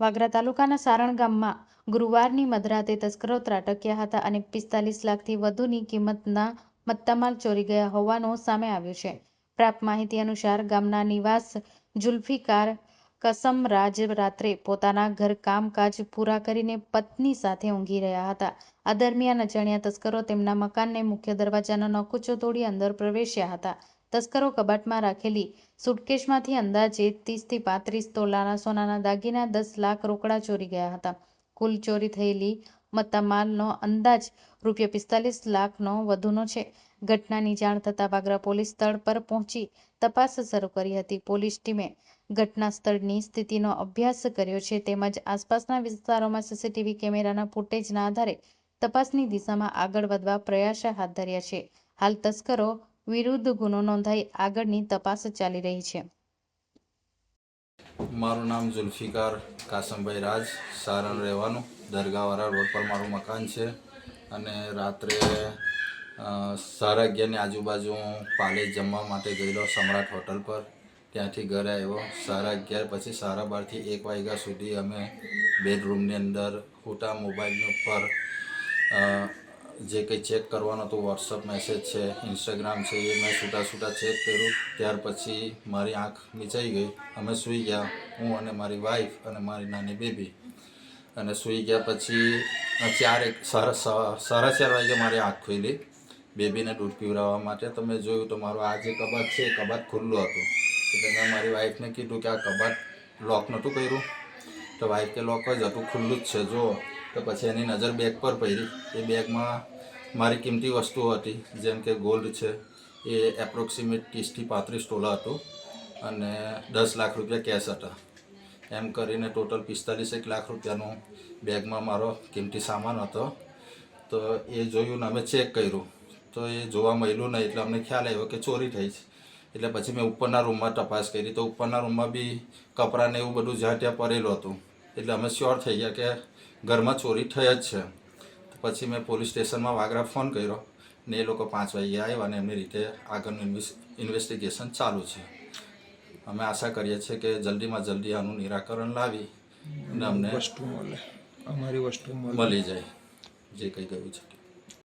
વાગરા તાલુકાના સારણ ગામમાં ગુરુવારની મધરાતે તસ્કરો ત્રાટક્યા હતા અને પિસ્તાલીસ લાખથી વધુની કિંમતના મત્તામાલ ચોરી ગયા હોવાનો સામે આવ્યો છે. પ્રાપ્ત માહિતી અનુસાર, ગામના નિવાસ જુલ્ફિકાર કસમરાજ રાત્રે પોતાના ઘર કામકાજ પૂરા કરીને પત્ની સાથે ઊંઘી રહ્યા હતા. આ દરમિયાન અજાણ્યા તસ્કરો તેમના મકાનને મુખ્ય દરવાજાનો નકુચો તોડી અંદર પ્રવેશ્યા હતા. તસ્કરો કબાટમાં રાખેલી સુટકેશમાંથી અંદાજે ત્રીસથી પાંત્રીસ તોલાના સોનાના દાગીના દસ લાખ રોકડા ચોરી ગયા હતા. કુલ ચોરી થયેલી મત્તામાલનો અંદાજ રૂપિયા પિસ્તાલીસ લાખનો વધુનો છે. ઘટનાની જાણ થતાં વાગરા પોલીસ સ્થળ પર પહોંચી તપાસ શરૂ કરી હતી. પોલીસ ટીમે ઘટના સ્થળની સ્થિતિનો અભ્યાસ કર્યો છે તેમજ આસપાસના વિસ્તારોમાં સીસીટીવી કેમેરાના ફૂટેજના આધારે તપાસની દિશામાં આગળ વધવા પ્રયાસ હાથ ધર્યા છે. હાલ તસ્કરો વિરુદ્ધ ગુનો નોંધાઈ આગળની તપાસ ચાલી રહી છે. મારું નામ જુલ્ફિકાર કાસમભાઈ રાજ, સારણ રહેવાનું. દરગાહવાળા રોડ પર મારું મકાન છે અને રાત્રે સાડા અગિયારની આજુબાજુ હું પાલેજ જમવા માટે ગયેલો સમ્રાટ હોટલ પર. ત્યાંથી ઘરે આવ્યો. સાડા અગિયાર પછી સાડા બારથી એક વાગ્યા સુધી અમે બેડરૂમની અંદર ખોટા મોબાઈલની ઉપર જે કંઈ ચેક કરવાનું હતું વોટ્સઅપ મેસેજ છે ઇન્સ્ટાગ્રામ છે, એ મેં છૂટા છૂટા ચેક કર્યું. ત્યાર પછી મારી આંખ નીચાઈ ગઈ. અમે સૂઈ ગયા, હું અને મારી વાઈફ અને મારી નાની બેબી અને સૂઈ ગયા પછી ચાર એક સાડા સાડા ચાર વાગે મારી આંખ ખુલી. બેબીને દૂધ પીવડાવવા માટે તો મેં જોયું તો મારો આ જે કબાટ છે એ કબાટ ખુલ્લું હતું. એટલે મેં મારી વાઈફને કીધું કે આ કબાટ લોક નહોતું કર્યું. તો વાઈફ કે લોક જ હતું, ખુલ્લું જ છે જો તો પછી એની નજર બેગ પર પડી. એ બેગમાં મારી કિંમતી વસ્તુઓ હતી, જેમ કે ગોલ્ડ છે, એ એપ્રોક્સિમેટ ત્રીસથી પાંત્રીસ તોલા હતું અને દસ લાખ રૂપિયા કેશ હતા. એમ કરીને ટોટલ પિસ્તાલીસ એક લાખ રૂપિયાનું બેગમાં મારો કિંમતી સામાન હતો. તો એ જોયું ને અમે ચેક કર્યું. તો એ જોવા મળ્યું નહીં, એટલે અમને ખ્યાલ આવ્યો કે ચોરી થઈ છે. એટલે પછી મેં ઉપરના રૂમમાં તપાસ કરી. તો ઉપરના રૂમમાં બી કપડાને એવું બધું જ્યાં ત્યાં પડેલું હતું. એટલે અમે શ્યોર થઈ ગયા કે ઘરમાં ચોરી થઈ જ છે. તો પછી મેં પોલીસ સ્ટેશનમાં વાગરા ફોન કર્યો ને એ લોકો પાંચ વાગે આવ્યા અને એમની રીતે આગળનું ઇન્વેસ્ટિગેશન ચાલુ છે. અમે આશા કરીએ છીએ કે જલ્દીમાં જલ્દી આનું નિરાકરણ લાવી અને અમને વસ્તુ મળે. અમારી વસ્તુ મળી જાય જે કંઈ ગયું છે.